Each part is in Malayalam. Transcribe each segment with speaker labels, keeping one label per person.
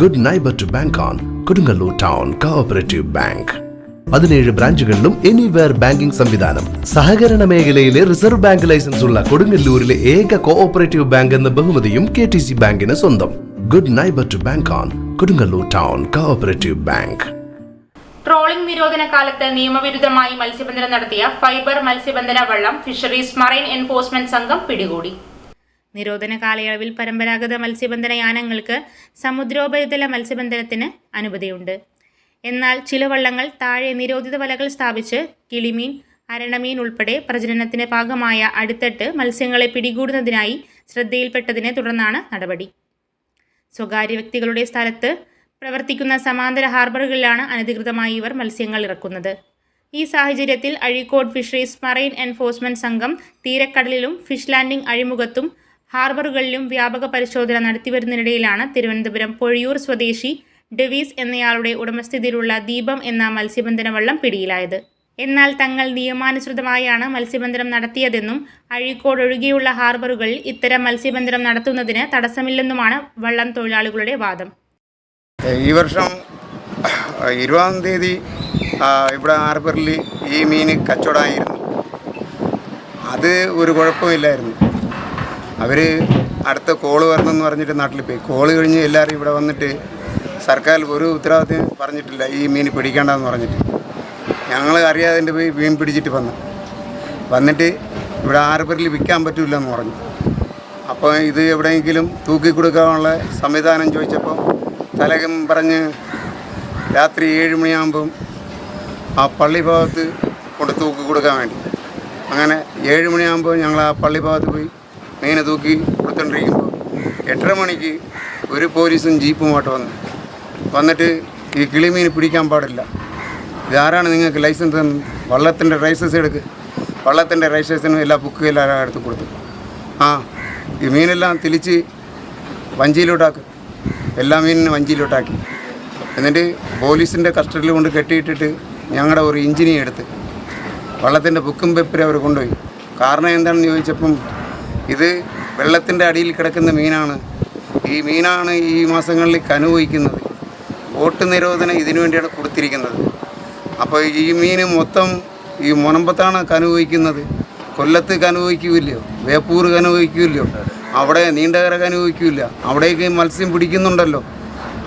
Speaker 1: Good neighbour to bank on Kodungallur town cooperative bank പതിനേഴ് ബ്രാഞ്ചുകളിലും എനിവെയർ ബാങ്കിംഗ് സംവിധാനം സഹകരണ മേഖലയിലെ റിസർവ് ബാങ്ക് ലൈസൻസ് ഉള്ള കൊടുങ്ങല്ലൂരിലെ ഏക കോഓപ്പറേറ്റീവ് ബാങ്ക് എന്ന ബഹുമതിയും കെ ടി സി ബാങ്കിന് സ്വന്തം good neighbour to bank on Kodungallur town cooperative bank
Speaker 2: trawling നിരോധന കാലത്ത് നിയമവിരുദ്ധമായി മത്സ്യബന്ധനം നടത്തിയ ഫൈബർ മത്സ്യബന്ധന വള്ളം ഫിഷറീസ് മറൈൻ എൻഫോഴ്സ്മെന്റ് സംഘം പിടികൂടി നിരോധന കാലയളവിൽ പരമ്പരാഗത മത്സ്യബന്ധന യാനങ്ങൾക്ക് സമുദ്രോപരിതല മത്സ്യബന്ധനത്തിന് അനുമതിയുണ്ട് എന്നാൽ ചില വള്ളങ്ങൾ താഴെ നിരോധിത വലകൾ സ്ഥാപിച്ച് കിളിമീൻ അരണമീൻ ഉൾപ്പെടെ പ്രജനനത്തിന് ഭാഗമായ അടുത്തെട്ട് മത്സ്യങ്ങളെ പിടികൂടുന്നതിനായി ശ്രദ്ധയിൽപ്പെട്ടതിനെ തുടർന്നാണ് നടപടി സ്വകാര്യ വ്യക്തികളുടെ സ്ഥലത്ത് പ്രവർത്തിക്കുന്ന സമാന്തര ഹാർബറുകളിലാണ് അനധികൃതമായി ഇവർ മത്സ്യങ്ങൾ ഇറക്കുന്നത് ഈ സാഹചര്യത്തിൽ അഴീക്കോട് ഫിഷറീസ് മറൈൻ എൻഫോഴ്സ്മെന്റ് സംഘം തീരക്കടലിലും ഫിഷ് ലാൻഡിംഗ് അഴിമുഖത്തും ഹാർബറുകളിലും വ്യാപക പരിശോധന നടത്തിവരുന്നതിനിടയിലാണ് തിരുവനന്തപുരം പൊഴിയൂർ സ്വദേശി ഡെവീസ് എന്നയാളുടെ ഉടമസ്ഥതയിലുള്ള ദീപം എന്ന മത്സ്യബന്ധന വള്ളം പിടിയിലായത് എന്നാൽ തങ്ങൾ നിയമാനുസൃതമായാണ് മത്സ്യബന്ധനം നടത്തിയതെന്നും അഴീക്കോട് ഒഴികെയുള്ള ഹാർബറുകളിൽ ഇത്തരം മത്സ്യബന്ധനം നടത്തുന്നതിന് തടസ്സമില്ലെന്നുമാണ് വള്ളം തൊഴിലാളികളുടെ വാദം
Speaker 3: ഈ വർഷം ഇരുപതാം തീയതി ഇവിടെ ഹാർബറിൽ ഈ മീൻ കച്ചവടമായിരുന്നു അത് ഒരു കുഴപ്പമില്ലായിരുന്നു അവർ അടുത്ത കോള് വരണമെന്ന് പറഞ്ഞിട്ട് നാട്ടിൽ പോയി കോള് കഴിഞ്ഞ് എല്ലാവരും ഇവിടെ വന്നിട്ട് സർക്കാർ ഒരു ഉത്തരവാദിത്വം പറഞ്ഞിട്ടില്ല ഈ മീൻ പിടിക്കേണ്ടെന്ന് പറഞ്ഞിട്ട് ഞങ്ങൾ അറിയാതെ പോയി മീൻ പിടിച്ചിട്ട് വന്നു വന്നിട്ട് ഇവിടെ പേരിൽ വിൽക്കാൻ പറ്റില്ലെന്ന് പറഞ്ഞു അപ്പോൾ ഇത് എവിടെയെങ്കിലും തൂക്കി കൊടുക്കാനുള്ള സംവിധാനം ചോദിച്ചപ്പോൾ തലകം പറഞ്ഞ് രാത്രി ഏഴ് മണിയാകുമ്പം ആ പള്ളി ഭാഗത്ത് കൊണ്ട് തൂക്കി കൊടുക്കാൻ വേണ്ടി അങ്ങനെ ഏഴ് മണിയാകുമ്പോൾ ഞങ്ങൾ ആ പള്ളി ഭാഗത്ത് പോയി മീനെ തൂക്കി കൊടുത്തോണ്ടിരിക്കുമ്പോൾ എട്ടര മണിക്ക് ഒരു പോലീസും ജീപ്പുമായിട്ട് വന്ന് വന്നിട്ട് ഈ കിളിമീൻ പിടിക്കാൻ പാടില്ല ഇതാരാണ് നിങ്ങൾക്ക് ലൈസൻസ് വള്ളത്തിൻ്റെ ലൈസൻസ് എടുക്ക് വള്ളത്തിൻ്റെ ലൈസൻസിനും എല്ലാ ബുക്കും എല്ലാം എടുത്ത് കൊടുത്തു ആ ഈ മീനെല്ലാം തിരിച്ച് വഞ്ചിയിലോട്ടാക്ക് എല്ലാ മീനിനും വഞ്ചിയിലോട്ടാക്കി എന്നിട്ട് പോലീസിൻ്റെ കസ്റ്റഡിയിൽ കൊണ്ട് കെട്ടിയിട്ടിട്ട് ഞങ്ങളുടെ ഒരു എഞ്ചിനീയർ എടുത്ത് വള്ളത്തിൻ്റെ ബുക്കും പേപ്പറും അവർ കൊണ്ടുപോയി കാരണം എന്താണെന്ന് ചോദിച്ചപ്പം ഇത് വെള്ളത്തിൻ്റെ അടിയിൽ കിടക്കുന്ന മീനാണ് ഈ മീനാണ് ഈ മാസങ്ങളിൽ അനുഭവിക്കുന്നത് വോട്ട് നിരോധനം ഇതിനു വേണ്ടിയാണ് കൊടുത്തിരിക്കുന്നത് അപ്പോൾ ഈ മീൻ മൊത്തം ഈ മുണമ്പത്താണ് അനുഭവിക്കുന്നത് കൊല്ലത്ത് അനുഭവിക്കില്ലയോ വേപ്പൂർ അനുഭവിക്കില്ലയോ അവിടെ നീണ്ടകര അനുഭവിക്കില്ല അവിടേക്ക് മത്സ്യം പിടിക്കുന്നുണ്ടല്ലോ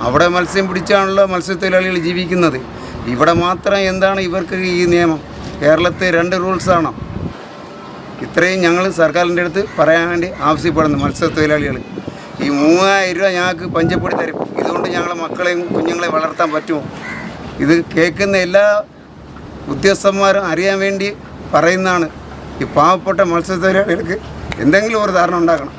Speaker 3: അവിടെ മത്സ്യം പിടിച്ചാണല്ലോ മത്സ്യത്തൊഴിലാളികൾ ജീവിക്കുന്നത് ഇവിടെ മാത്രം എന്താണ് ഇവർക്ക് ഈ നിയമം കേരളത്തിൽ രണ്ട് റൂൾസാണോ ഇത്രയും ഞങ്ങൾ സർക്കാരിൻ്റെ അടുത്ത് പറയാൻ വേണ്ടി ആവശ്യപ്പെടുന്നു മത്സ്യത്തൊഴിലാളികൾ ഈ മൂവായിരം രൂപ ഞങ്ങൾക്ക് പഞ്ചപ്പൊടി തരും ഇതുകൊണ്ട് ഞങ്ങളെ മക്കളെയും കുഞ്ഞുങ്ങളെ വളർത്താൻ പറ്റുമോ ഇത് കേൾക്കുന്ന എല്ലാ ഉദ്യോഗസ്ഥന്മാരും അറിയാൻ വേണ്ടി പറയുന്നതാണ് ഈ പാവപ്പെട്ട മത്സ്യത്തൊഴിലാളികൾക്ക് എന്തെങ്കിലും ഒരു ധാരണ ഉണ്ടാക്കണം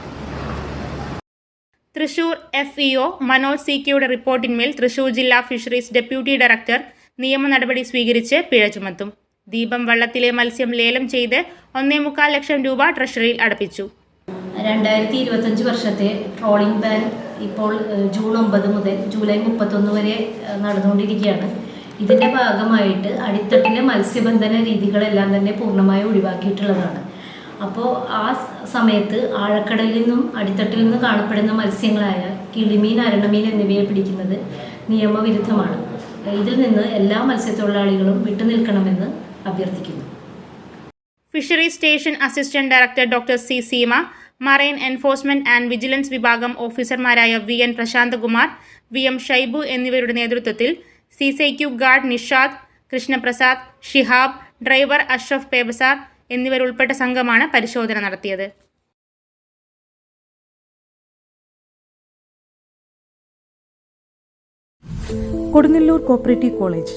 Speaker 2: Thrissur F E O Manoj C കെയുടെ റിപ്പോർട്ടിന്മേൽ തൃശൂർ ജില്ലാ ഫിഷറീസ് ഡെപ്യൂട്ടി ഡയറക്ടർ നിയമ നടപടി സ്വീകരിച്ച് പിഴ ചുമത്തും ദീപം വള്ളത്തിലെ മത്സ്യം ലേലം ചെയ്ത് ഒന്നേ മുക്കാൽ ലക്ഷം രൂപ ട്രഷറിയിൽ അടപ്പിച്ചു
Speaker 4: രണ്ടായിരത്തി ഇരുപത്തഞ്ച് വർഷത്തെ ട്രോളിംഗ് ബാൻ ഇപ്പോൾ ജൂൺ ഒമ്പത് മുതൽ ജൂലൈ മുപ്പത്തൊന്ന് വരെ നടന്നുകൊണ്ടിരിക്കുകയാണ് ഇതിൻ്റെ ഭാഗമായിട്ട് അടിത്തട്ടിലെ മത്സ്യബന്ധന രീതികളെല്ലാം തന്നെ പൂർണ്ണമായി ഒഴിവാക്കിയിട്ടുള്ളതാണ് അപ്പോൾ ആ സമയത്ത് ആഴക്കടലിൽ നിന്നും അടിത്തട്ടിൽ നിന്നും കാണപ്പെടുന്ന മത്സ്യങ്ങളായ കിളിമീൻ അരണമീൻ എന്നിവയെ പിടിക്കുന്നത് നിയമവിരുദ്ധമാണ് ഇതിൽ നിന്ന് എല്ലാ മത്സ്യത്തൊഴിലാളികളും വിട്ടുനിൽക്കണമെന്ന് അഭ്യർത്ഥിക്കുന്നു
Speaker 2: fishery station assistant director doctor C Seema marine enforcement and vigilance വിഭാഗം ഓഫീസർമാരായ V N Prasanthakumar V M Shaibu എന്നിവരുടെ നേതൃത്വത്തിൽ C C guard Nishad Krishnaprasad Shihab driver Ashraf പേബസാർ എന്നിവരുൾപ്പെട്ട സംഘമാണ് പരിശോധന നടത്തിയത്
Speaker 5: കൊടുങ്ങല്ലൂർ കോപ്പറേറ്റീവ് കോളേജ്